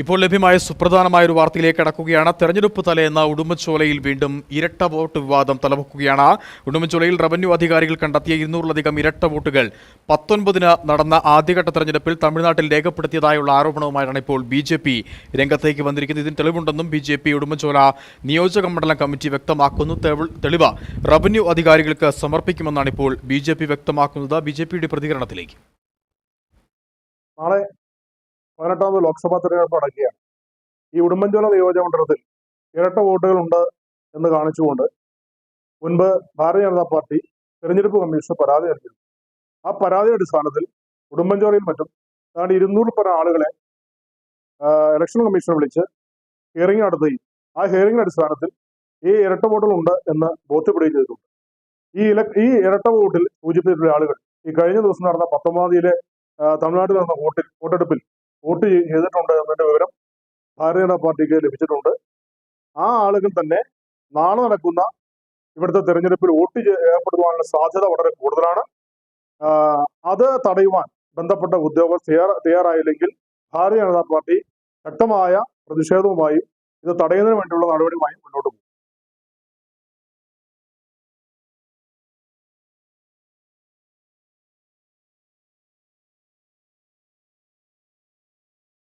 ഇപ്പോൾ ലഭ്യമായ സുപ്രധാനമായ ഒരു വാർത്തയിലേക്ക് കടക്കുകയാണ്. തെരഞ്ഞെടുപ്പ് തലേന്ന് ഉടുമ്പൻചോലയിൽ വീണ്ടും ഇരട്ട വോട്ട് വിവാദം തലപൊക്കുകയാണ്. ഉടുമ്പൻചോലയിൽ റവന്യൂ അധികാരികൾ കണ്ടെത്തിയ ഇരുന്നൂറിലധികം ഇരട്ട വോട്ടുകൾ. പത്തൊൻപതിന് നടന്ന ആദ്യഘട്ട തെരഞ്ഞെടുപ്പിൽ തമിഴ്നാട്ടിൽ രേഖപ്പെടുത്തിയതായുള്ള ആരോപണവുമായാണ് ഇപ്പോൾ ബി ജെ പി രംഗത്തേക്ക് വന്നിരിക്കുന്നത്. ഇതിന് തെളിവുണ്ടെന്നും ബി ജെ പി ഉടുമ്പൻചോല നിയോജക മണ്ഡലം കമ്മിറ്റി വ്യക്തമാക്കുന്നു. തെളിവ് റവന്യൂ അധികാരികൾക്ക് സമർപ്പിക്കുമെന്നാണ് ഇപ്പോൾ ബി ജെ പി വ്യക്തമാക്കുന്നത്. ബി ജെ പിയുടെ പ്രതികരണത്തിലേക്ക്. നാളെ പതിനെട്ടാമത് ലോക്സഭാ തെരഞ്ഞെടുപ്പ് നടക്കുകയാണ് ഈ ഉടുമ്പൻചോല നിയോജക മണ്ഡലത്തിൽ ഇരട്ട വോട്ടുകളുണ്ട് എന്ന് കാണിച്ചുകൊണ്ട് മുൻപ് ഭാരതീയ ജനതാ പാർട്ടി തെരഞ്ഞെടുപ്പ് കമ്മീഷന് പരാതി നൽകിയിരുന്നു. ആ പരാതിയുടെ അടിസ്ഥാനത്തിൽ ഉടുമ്പൻചോലയിൽ മറ്റും ഏതാണ്ട് ഇരുന്നൂറിൽ പരം ആളുകളെ ഇലക്ഷൻ കമ്മീഷൻ വിളിച്ച് ഹിയറിംഗ് നടത്തുകയും ആ ഹിയറിംഗിന്റെ അടിസ്ഥാനത്തിൽ ഈ ഇരട്ട വോട്ടുകളുണ്ട് എന്ന് ബോധ്യപ്പെടുകയും ചെയ്തിട്ടുണ്ട്. ഈ ഇല ഈ ഇരട്ട വോട്ടിൽ സൂചിപ്പിച്ചിട്ടുള്ള ആളുകൾ ഈ കഴിഞ്ഞ ദിവസം നടന്ന പത്തൊമ്പതാം തീയതിയിലെ തമിഴ്നാട്ടിൽ നടന്ന വോട്ടിൽ വോട്ടെടുപ്പിൽ വോട്ട് ചെയ്തിട്ടുണ്ട് എന്നതിന്റെ വിവരം ഭാരതീയ ജനതാ പാർട്ടിക്ക് ലഭിച്ചിട്ടുണ്ട്. ആ ആളുകൾ തന്നെ നാളെ നടക്കുന്ന ഇവിടുത്തെ തെരഞ്ഞെടുപ്പിൽ വോട്ട് ഏർപ്പെടുവാനുള്ള സാധ്യത വളരെ കൂടുതലാണ്. അത് തടയുവാൻ ബന്ധപ്പെട്ട ഉദ്യോഗസ്ഥർ തയ്യാറ തയ്യാറായില്ലെങ്കിൽ ഭാരതീയ ജനതാ പാർട്ടി ശക്തമായ പ്രതിഷേധവുമായും ഇത് തടയുന്നതിന് വേണ്ടിയുള്ള നടപടിയുമായും മുന്നോട്ട് പോകും.